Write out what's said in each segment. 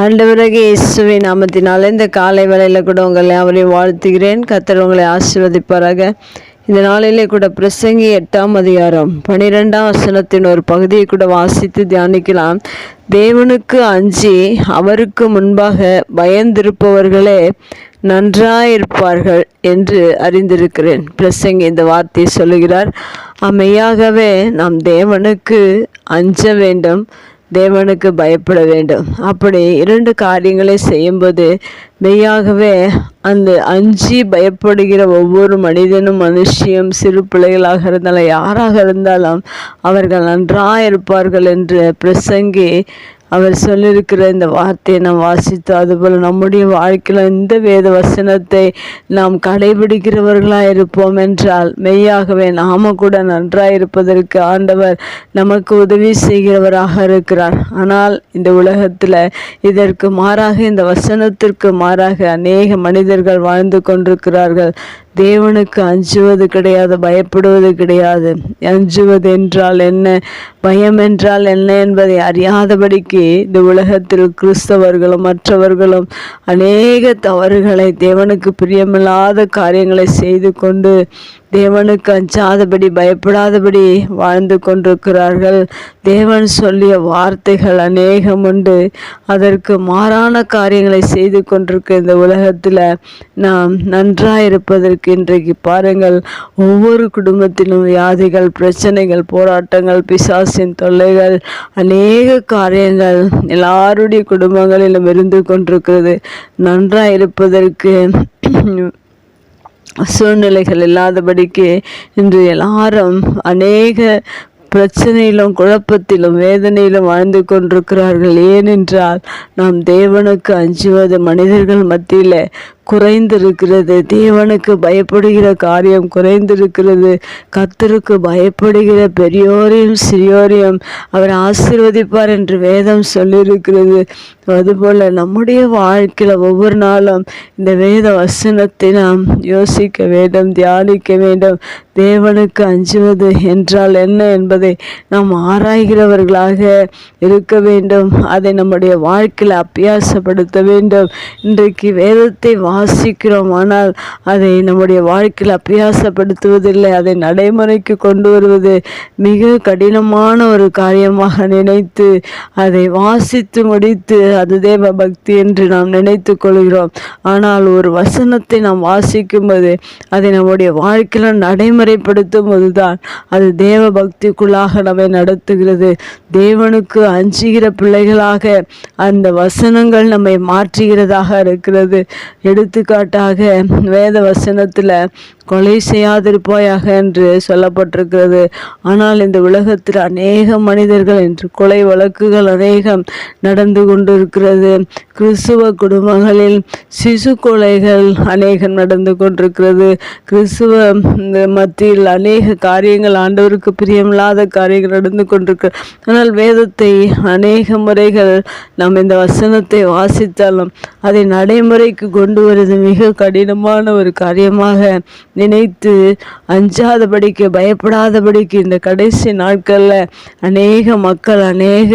ஆண்டவராக இயேசுவின் நாமத்தினால இந்த காலை வேலையில் கூட உங்களை அவரையும் வாழ்த்துகிறேன். கத்தர் உங்களை ஆசீர்வதிப்பாராக. இந்த நாளிலே கூட பிரசங்கி எட்டாம் அதிகாரம் பனிரெண்டாம் வசனத்தின் ஒரு பகுதியை கூட வாசித்து தியானிக்கலாம். தேவனுக்கு அஞ்சி அவருக்கு முன்பாக பயந்திருப்பவர்களே நன்றாயிருப்பார்கள் என்று அறிந்திருக்கிறேன். பிரசங்கி இந்த வார்த்தையை சொல்லுகிறார். அமையாகவே நாம் தேவனுக்கு அஞ்ச வேண்டும். தேவனுக்கு பயப்பட வேண்டும். அப்படி இரண்டு காரியங்களை செய்யும்போது மெய்யாகவே அந்த அஞ்சு பயப்படுகிற ஒவ்வொரு மனிதனும் மனுஷியும் சிறு பிள்ளைகளாக இருந்தாலும் யாராக இருந்தாலும் அவர்கள் நன்றாக இருப்பார்கள் என்று பிரசங்கி அவர் சொல்லியிருக்கிற இந்த வார்த்தையை நாம் வாசித்தோம் அதுபோல் நம்முடைய வாழ்க்கையில் இந்த வேத வசனத்தை நாம் கடைபிடிக்கிறவர்களாக இருப்போம் என்றால் மெய்யாகவே நாம கூட நன்றாக இருப்பதற்கு ஆண்டவர் நமக்கு உதவி செய்கிறவராக இருக்கிறார். ஆனால் இந்த உலகத்தில் இதற்கு மாறாக இந்த வசனத்திற்கு மாறாக அநேக மனிதர்கள் வாழ்ந்து கொண்டிருக்கிறார்கள். தேவனுக்கு அஞ்சுவது கிடையாது பயப்படுவது கிடையாது. அஞ்சுவது என்றால் என்ன? பயம் என்றால் என்ன என்பதை அறியாதபடிக்கு இந்த உலகத்தில் கிறிஸ்தவர்களும் மற்றவர்களும் அநேக தவறுகளை தேவனுக்கு பிரியமில்லாத காரியங்களை செய்து கொண்டு தேவனுக்கு அஞ்சாதபடி பயப்படாதபடி வாழ்ந்து கொண்டிருக்கிறார்கள். தேவன் சொல்லிய வார்த்தைகள் அநேகம் உண்டு. அதற்கு மாறான காரியங்களை செய்து கொண்டிருக்க இந்த உலகத்தில் நாம் நன்றாக இருப்பதற்கு இன்றைக்கு பாருங்கள். ஒவ்வொரு குடும்பத்திலும் வியாதிகள் பிரச்சனைகள் போராட்டங்கள் பிசாசின் தொல்லைகள் அநேக காரியங்கள் எல்லாருடைய குடும்பங்களிலும் இருந்து கொண்டிருக்கிறது. நன்றாக இருப்பதற்கு சூழ்நிலைகள் இல்லாதபடிக்கு இன்று எல்லாரும் அநேக பிரச்சனையிலும் குழப்பத்திலும் வேதனையிலும் வாழ்ந்து கொண்டிருக்கிறார்கள். ஏனென்றால் நாம் தேவனுக்கு அஞ்சுவது மனிதர்கள் மத்தியில் குறைந்திருக்கிறது. தேவனுக்கு பயப்படுகிற காரியம் குறைந்திருக்கிறது. கத்தருக்கு பயப்படுகிற பெரியோரையும் சிறியோரையும் அவர் ஆசீர்வதிப்பார் என்று வேதம் சொல்லியிருக்கிறது. அதுபோல் நம்முடைய வாழ்க்கையில் ஒவ்வொரு நாளும் இந்த வேத வசனத்தை நாம் யோசிக்க வேண்டும் தியானிக்க வேண்டும். தேவனுக்கு அஞ்சுவது என்றால் என்ன என்பதை நாம் ஆராய்கிறவர்களாக இருக்க வேண்டும். அதை நம்முடைய வாழ்க்கையில் அபியாசப்படுத்த வேண்டும். இன்றைக்கு வேதத்தை வா வாசிக்கிறோம் ஆனால் அதை நம்முடைய வாழ்க்கையில் அபியாசப்படுத்துவதில்லை அதை நடைமுறைக்கு கொண்டு வருவது மிக கடினமான ஒரு காரியமாக நினைத்து அதை வாசித்து முடித்து அது தேவ பக்தி என்று நாம் நினைத்து கொள்கிறோம். ஆனால் ஒரு வசனத்தை நாம் வாசிக்கும்போது அதை நம்முடைய வாழ்க்கையில் நடைமுறைப்படுத்தும் போதுதான் அது தேவ பக்திக்குள்ளாக நம்மை நடத்துகிறது. தேவனுக்கு அஞ்சுகிற பிள்ளைகளாக அந்த வசனங்கள் நம்மை மாற்றுகிறதாக இருக்கிறது. எடு எடுத்துக்காட்டாக வேத வசனத்தில் கொலை செய்யாதிருப்பாயாக என்று சொல்லப்பட்டிருக்கிறது. ஆனால் இந்த உலகத்தில் அநேக மனிதர்கள் என்று கொலை வழக்குகள் அநேகம் நடந்து கொண்டிருக்கிறது. கிறிஸ்துவ குடும்பங்களில் சிசு கொலைகள் அநேகம் நடந்து கொண்டிருக்கிறது. கிறிஸ்துவ மத்தியில் அநேக காரியங்கள் ஆண்டவருக்கு பிரியமில்லாத காரியங்கள் நடந்து கொண்டிருக்கிறது. ஆனால் வேதத்தை அநேக முறைகள் நாம் இந்த வசனத்தை வாசித்தாலும் அதை நடைமுறைக்கு கொண்டு வருவது மிக கடினமான ஒரு காரியமாக நினைத்து அஞ்சாதபடிக்கு பயப்படாதபடிக்கு இந்த கடைசி நாட்களில் அநேக மக்கள் அநேக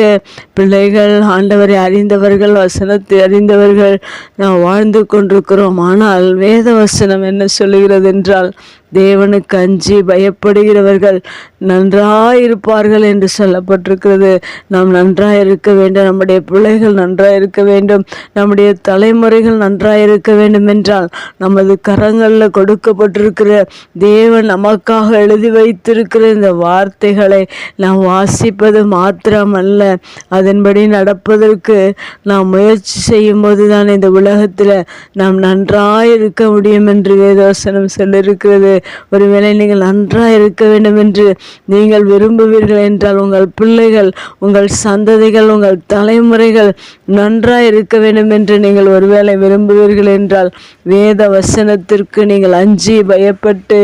பிள்ளைகள் ஆண்டவரை அறிந்தவர்கள் வசனத்தை அறிந்தவர்கள் நாம் வாழ்ந்து கொண்டிருக்கிறோம். ஆனால் வேத வசனம் என்ன சொல்லுகிறது என்றால் தேவனுக்கு அஞ்சி பயப்படுகிறவர்கள் நன்றாயிருப்பார்கள் என்று சொல்லப்பட்டிருக்கிறது. நாம் நன்றாக இருக்க வேண்டும் நம்முடைய பிள்ளைகள் நன்றாக இருக்க வேண்டும் நம்முடைய தலைமுறைகள் நன்றாக இருக்க வேண்டும் என்றால் நமது கரங்களில் கொடுக்கப்பட்டிருக்கிற தேவன் நமக்காக எழுதி வைத்திருக்கிற இந்த வார்த்தைகளை நாம் வாசிப்பது மாத்திரமல்ல. அதன்படி நடப்பதற்கு நாம் முயற்சி செய்யும் போது தான் இந்த உலகத்தில் நாம் நன்றாக இருக்க முடியும் என்று வேதோசனம் சொல்லியிருக்கிறது. ஒருவேளை நீங்கள் நன்றாக இருக்க வேண்டும் என்று நீங்கள் விரும்புவீர்கள் என்றால் உங்கள் பிள்ளைகள் உங்கள் சந்ததிகள் உங்கள் தலைமுறைகள் நன்றாக இருக்க வேண்டும் என்று நீங்கள் ஒருவேளை விரும்புவீர்கள் என்றால் வேத வசனத்திற்கு நீங்கள் அஞ்சி பயப்பட்டு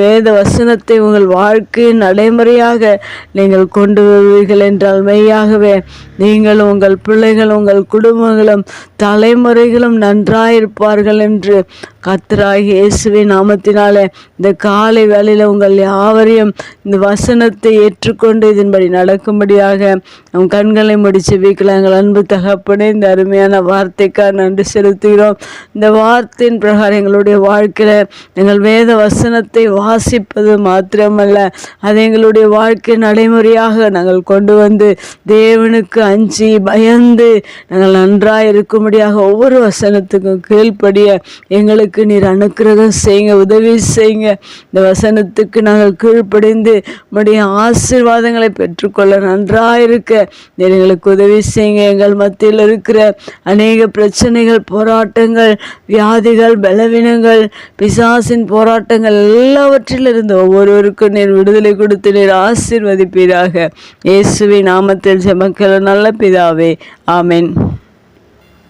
வேத வசனத்தை உங்கள் வாழ்க்கையின் நடைமுறையாக நீங்கள் கொண்டு வருவீர்கள் என்றால் மெய்யாகவே நீங்கள் உங்கள் பிள்ளைகள் உங்கள் குடும்பங்களும் தலைமுறைகளும் நன்றாயிருப்பார்கள் என்று கர்த்தராகிய இயேசுவின் நாமத்தினாலே இந்த காலை வேளையில் உங்கள் யாவரையும் இந்த வசனத்தை ஏற்றுக்கொண்டு இதன்படி நடக்கும்படியாக நம் கண்களை முடிச்சு வீக்கில் எங்கள் அன்பு தகப்பனே இந்த அருமையான வார்த்தைக்காக நன்றி செலுத்துகிறோம். இந்த வார்த்தையின் பிரகாரம் எங்களுடைய வாழ்க்கையில் எங்கள் வேத வசனத்தை வாசிப்பது மாத்திரமல்ல அதை எங்களுடைய வாழ்க்கை நடைமுறையாக நாங்கள் கொண்டு வந்து தேவனுக்கு அஞ்சி பயந்து நாங்கள் நன்றாக இருக்கும்படியாக ஒவ்வொரு வசனத்துக்கும் கீழ்ப்படிய எங்களுக்கு நீர் அனுக்கிரகம் செய்யுங்க உதவி செய்யுங்க. இந்த வசனத்துக்கு நாங்கள் கீழ்ப்படைந்து உடைய ஆசீர்வாதங்களை பெற்றுக்கொள்ள நன்றாக இருக்க நீர் எங்களுக்கு உதவி செய்யுங்க. எங்கள் மத்தியில் இருக்கிற அநேக பிரச்சனைகள் போராட்டங்கள் வியாதிகள் பலவீனங்கள் பிசாசின் போராட்டங்கள் எல்லாவற்றிலிருந்து ஒவ்வொருவருக்கும் நீர் விடுதலை கொடுத்து நீர் ஆசீர்வதிப்பீராக. இயேசுவை நாமத்தில் செமக்கல நல்ல பிதாவே. ஆமேன்.